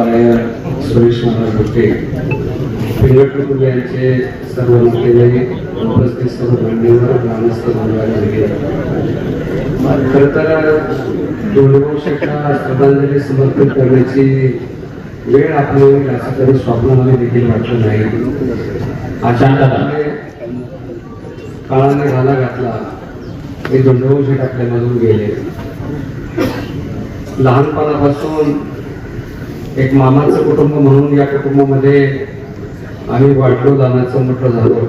काय सुरेश महाराज होते. पिंगट यांचे सर्व नेते उपस्थित सर्व मान्यवर ग्रामस्थ मानवाने खर तर दोनवंशाच्या श्रद्धांजली समर्पित करण्याची वेळ आपली असं तरी स्वप्नामध्ये देखील वाटलं नाही. अचानक काळाने घाला घातला. हे दोंडवंशट आपल्यामधून गेले. लहानपणापासून एक मामाचं कुटुंब म्हणून या कुटुंबामध्ये आम्ही वाढलो जाण्याचं मोठं झालो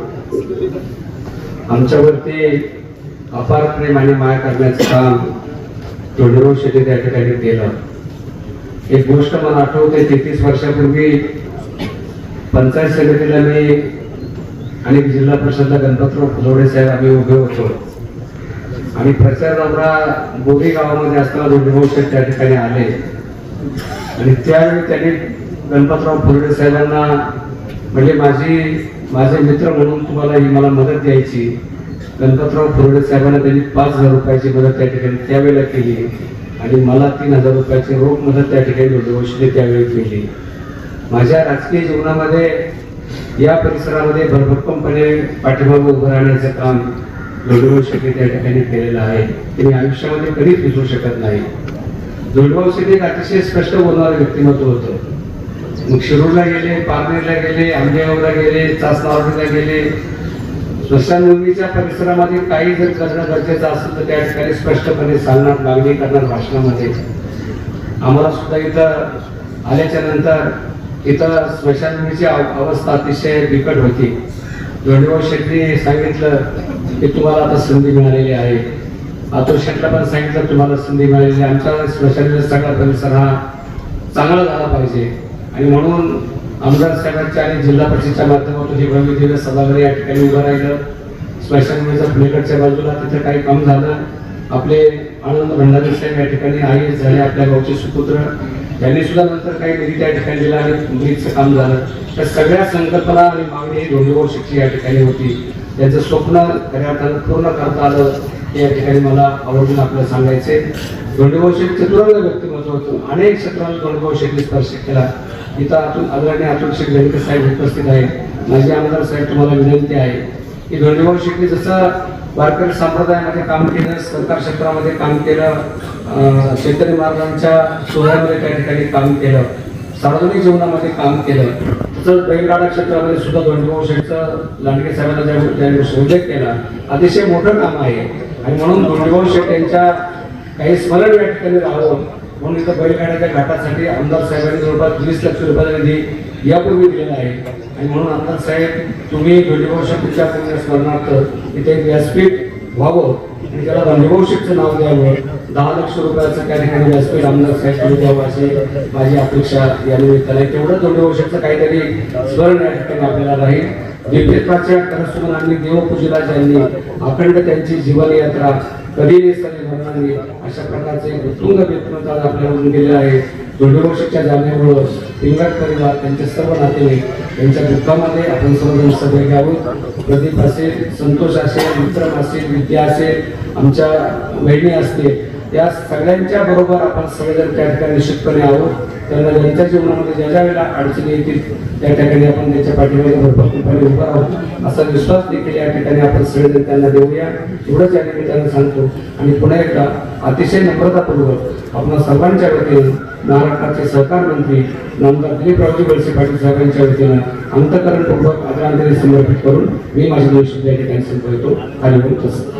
आमच्यावरती अपार प्रेम आणि माया करण्याचं काम दोंडराव शेट्टी त्या ठिकाणी केलं. एक गोष्ट मला आठवते तेहतीस वर्षापूर्वी पंचायत समितीला मी आणि जिल्हा परिषदला गणपतराव फुलवडे साहेब आम्ही उभे होतो. आणि प्रचार दौरा बोरी गावामध्ये असताना दोंडराव शेठ त्या ठिकाणी आले. आणि त्यावेळी त्यांनी गणपतराव फुलवडे साहेबांना म्हणजे माझी माझे मित्र म्हणून तुम्हाला ही मला मदत द्यायची. गणपतराव फुलवडे साहेबांना त्यांनी पाच हजार रुपयाची मदत त्या ठिकाणी त्यावेळेला केली. आणि मला तीन हजार रुपयाची रोख मदत त्या ठिकाणी औषधे त्यावेळी केली. माझ्या राजकीय जीवनामध्ये या परिसरामध्ये भरभक्कमपणे पाठीमागं उभं राहण्याचं काम जोडभाऊ शेट्टी त्या ठिकाणी केलेलं आहे. ते मी आयुष्यामध्ये कधीच विसरू शकत नाही. जोडभाऊ शेट्टी अतिशय स्पष्ट बोलणारं व्यक्तिमत्व होतं. मग शिरूरला गेले पारनेरला गेले आंबेगावला गेले चासनावडीला गेले. स्मशानभूमीच्या परिसरामध्ये काही जर करणं गरजेचं असेल तर त्या ठिकाणी स्पष्टपणे सांगणार मागणी करणार भाषणामध्ये. आम्हाला सुद्धा इथं आल्याच्यानंतर इथं स्मशानभूमीची अव- अवस्था अतिशय बिकट होती. दोंडेभाऊ शेट्टी सांगितलं की तुम्हाला आता संधी मिळालेली आहे. आतुर शेटला पण सांगितलं तुम्हाला संधी मिळाली आमचा आमच्या सगळा परिसर हा चांगला झाला पाहिजे. आणि म्हणून आमदार साहेबांच्या आणि जिल्हा परिषदच्या माध्यमातून हे भव्य सभागृह या ठिकाणी उभं राहिलं. स्मशानभूमीच्या म्हणजे पलीकडच्या बाजूला तिथं काही काम झालं. आपले आनंद भंडारी साहेब या ठिकाणी आई झाले आपल्या गावचे सुपुत्र. त्यांनी सुद्धा नंतर काही निधी त्या ठिकाणी दिला आणि मुलीचं काम झालं. त्या सगळ्या संकल्पना आणि मागणी ही धोंडीभाऊ शिक्षी या ठिकाणी होती. त्यांचं स्वप्न खऱ्या अर्थानं पूर्ण करता आलं. या ठिकाणी मला आवडून आपल्याला सांगायचे धोंडीभाऊ शेठ चतुरंग व्यक्तिमत्व होतं अनेक क्षेत्रात धोंडीभाऊ शेठने स्पर्श केला इथं अतुल आदरणीय अतुल शेख बेनके साहेब उपस्थित आहेत माझे आमदार साहेब तुम्हाला विनंती आहे की धोंडीभाऊ शेट्टी जसं वारकरी संप्रदायामध्ये काम केलं सरकार क्षेत्रामध्ये काम केलं अं, चैतन्य महाराजांच्या सोहळ्यामध्ये त्या ठिकाणी काम केलं सार्वजनिक जीवनामध्ये काम केलं तसंच बैलगाडा क्षेत्रामध्ये सुद्धा धोंडीभाऊ शेठचं लांडगे साहेबांना ज्या ज्या उल्लेख केला अतिशय मोठं काम आहे आणि म्हणून धोंडीभाऊ शेठ यांच्या काही स्मरण या ठिकाणी राहावं. म्हणून इथं बैलगाड्याच्या घाटासाठी आमदार साहेबांनी जवळपास वीस लक्ष रुपयाचा निधी यापूर्वी दिलेला आहे. आणि म्हणून आमदार साहेब तुम्ही धोंडीभाऊ शेठच्या स्मरणार्थ इथे एक व्यासपीठ व्हावं आणि त्याला धोंडीभाऊ शेठचं नाव द्यावं. दहा लक्ष रुपयाचं त्या ठिकाणी व्यासपीठ आमदार साहेब तुम्ही द्यावं अशी माझी अपेक्षा या निमित्ताने तेवढं धोंडीभाऊ शेठचं काहीतरी स्मरण या ठिकाणी आपल्याला राहील. दिव्यत्वाच्या करसुमन आणि देवपूजेला ज्यांनी अखंड त्यांची जीवनयात्रा कधी विसरली होणार अशा प्रकारचे उत्तुंग व्यक्तिमत्व आज आपल्याकडून गेलेलं आहे दोंडवशीच्या जाण्यामुळं पिंगट परिवार त्यांचे सर्व नातेवाईक त्यांच्या दुःखामध्ये आपण सर्वजण सभे घ्यावं. प्रदीप असेल संतोष असेल विक्रम असेल विद्या असेल आमच्या बहिणी असतील या सगळ्यांच्या बरोबर आपण सगळेजण त्या ठिकाणी निश्चितपणे आहोत. त्यांना ज्यांच्या जीवनामध्ये ज्या ज्या वेळेला अडचणी येतील त्या ठिकाणी आपण त्यांच्या पाठीमागे भरपूरपणे उभं राहू. असा विश्वास देखील या ठिकाणी आपण सगळेजण त्यांना देऊया. एवढंच या निमित्तानं सांगतो. आणि पुन्हा एकदा अतिशय नम्रतापूर्वक आपण सर्वांच्या वतीनं महाराष्ट्राचे सहकार मंत्री नामदार दिलीपरावजी वळसे पाटील साहेबांच्या वतीनं अंतकरणपूर्वक आदरांजली समर्पित करून मी माझे दोन शब्द या ठिकाणी संपवतो. हरिओम तसं